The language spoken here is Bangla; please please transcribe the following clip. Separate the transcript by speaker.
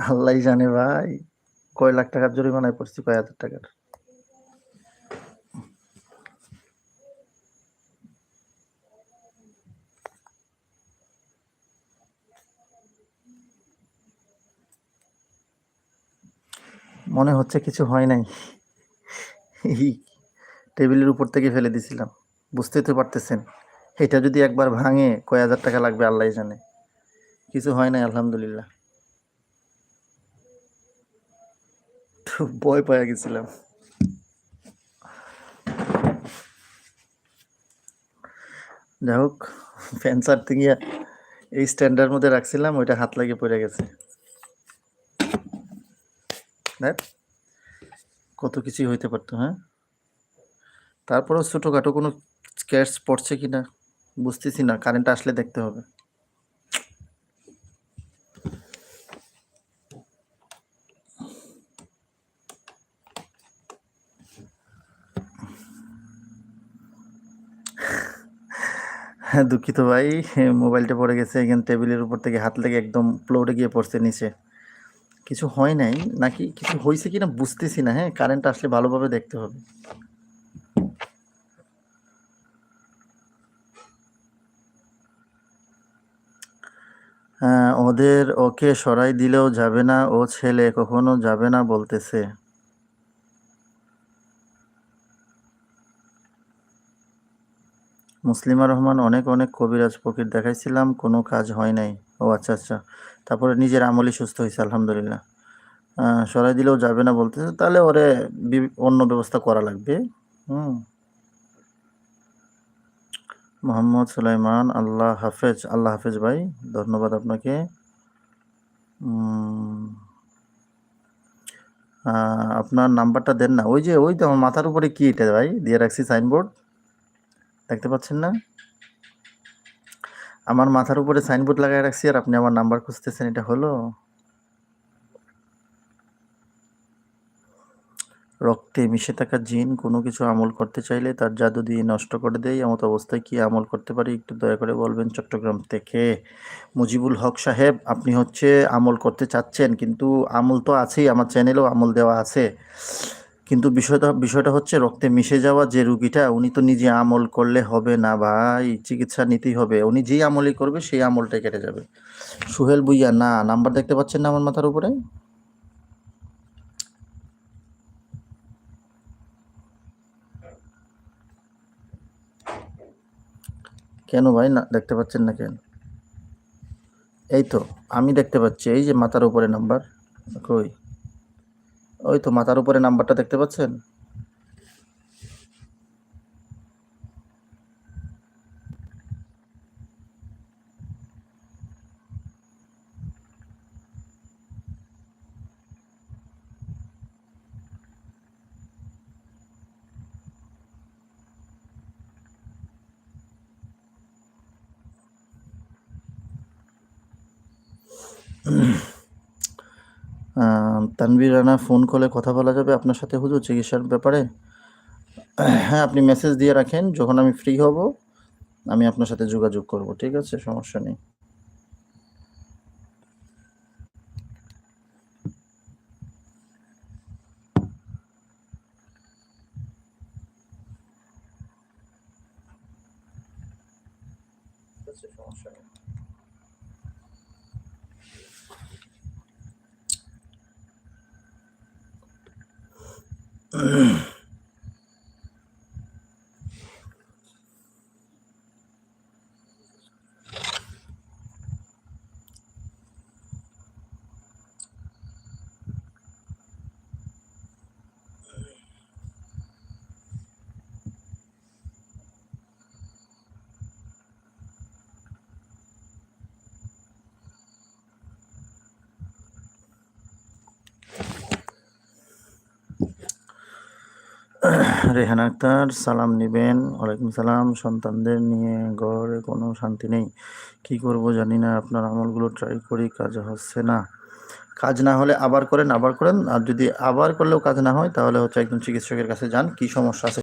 Speaker 1: আল্লাহ জানে ভাই। কয় লাখ টাকার জরিমানায় পড়ছি, কয় হাজার টাকার? মনে হচ্ছে কিছু হয় নাই। টেবিলের উপর থেকে ফেলে দিছিলাম। বুঝতেই তো পারতেছেন, এটা যদি একবার ভাঙে, কয় হাজার টাকা লাগবে আল্লাহ জানে। কিছু হয় নাই, আলহামদুলিল্লাহ। তো ভয় পেয়ে গেছিলাম। যাই হোক ফ্যান্সার থেকে এই স্ট্যান্ডার মধ্যে রাখছিলাম, ওইটা হাত লাগিয়ে পড়ে গেছে। কত কিছুই হইতে পারতো হ্যাঁ? তারপরেও ছোটোখাটো কোনো স্ক্যাচ পড়ছে কি না বুঝতেছি না কারেন্ট আসলে দেখতে হবে। হ্যাঁ দুঃখিত ভাই। মোবাইলটা পড়ে গেছে, এখানে টেবিলের উপর থেকে হাত লেগে একদম ফ্লোরে গিয়ে পড়ছে নিচে। কিছু হয় নাই? নাকি কিছু হয়েছে কি না বুঝতেছি না হ্যাঁ কারেন্ট আসলে ভালোভাবে দেখতে হবে। হ্যাঁ ওদের ওকে সরাই দিলেও যাবে না, ও ছেলে কখনো যাবে না বলতেছে। মুসলিমা রহমান, অনেক অনেক কবিরাজ ফকির দেখাইছিলাম, কোনো কাজ হয় নাই। ও আচ্ছা আচ্ছা। তারপরে নিজের আমলই সুস্থ হয়েছে আলহামদুলিল্লাহ। সরাই দিলেও যাবে না বলতেছে, তাহলে ওরে অন্য ব্যবস্থা করা লাগবে। হুম। মোহাম্মদ সুলাইমান, আল্লাহ হাফেজ আল্লাহ হাফেজ ভাই, ধন্যবাদ আপনাকে। আপনার নাম্বারটা দেন না। ওই যে, ওই তো মাথার উপরে কি এটা ভাই? দিয়ে রাখছি সাইনবোর্ড। দেখতে পাচ্ছেন না? আমার মাথার উপরে সাইনবোর্ড লাগাই রাখছি আর আপনি আমার নাম্বার খুঁজতেছেন, এটা হলো? রক্তে মিশে থাকা জিন কোনো কিছু আমল করতে চাইলে তার জাদু দিয়ে নষ্ট করে দেয়। এমত অবস্থায় কি আমল করতে পারি? একটু দয়া করে বলবেন চট্টগ্রাম থেকে। মুজিবুল হক সাহেব, আপনি হচ্ছে আমল করতে চাচ্ছেন, কিন্তু আমল তো আছেই, আমার চ্যানেলেও আমল দেওয়া আছে। কিন্তু বিষয়টা বিষয়টা হচ্ছে রক্তে মিশে যাওয়া যে রুগীটা, উনি তো নিজে আমল করলে হবে না ভাই, চিকিৎসা নিতেই হবে। উনি যেই আমলই করবে, সেই আমলটাই কেটে যাবে। সুহেল বুইয়া না, নাম্বার দেখতে পাচ্ছেন না আমার মাথার উপরে? কেন ভাই? না, দেখতে পাচ্ছেন না কেন? এই তো, আমি দেখতে পাচ্ছি, এই যে মাথার উপরে নাম্বার, কই? ওই তো মাথার উপরে নাম্বারটা দেখতে পাচ্ছেন? আহ, তানভীর রানা ফোন কলে কথা বলা যাবে আপনার সাথে হুজুর চিকিৎসার ব্যাপারে। হ্যাঁ আপনি মেসেজ দিয়ে রাখেন, যখন আমি ফ্রি হব, আমি আপনার সাথে যোগাযোগ করব, ঠিক আছে? সমস্যা নেই। সমস্যা নেই। Ugh. রেহানা আক্তার, সালাম নেবেন, ওয়ালাইকুম সালাম। সন্তানদের নিয়ে ঘরে কোনো শান্তি নেই। কি করব জানি না, আপনার আমলগুলো ট্রাই করি, কাজ হচ্ছে না। কাজ না হলে আবার করেন আবার করেন। আর যদি আবার করলেও কাজ না হয়, তাহলে হচ্ছে একজন চিকিৎসকের কাছে যান। কি সমস্যা আছে?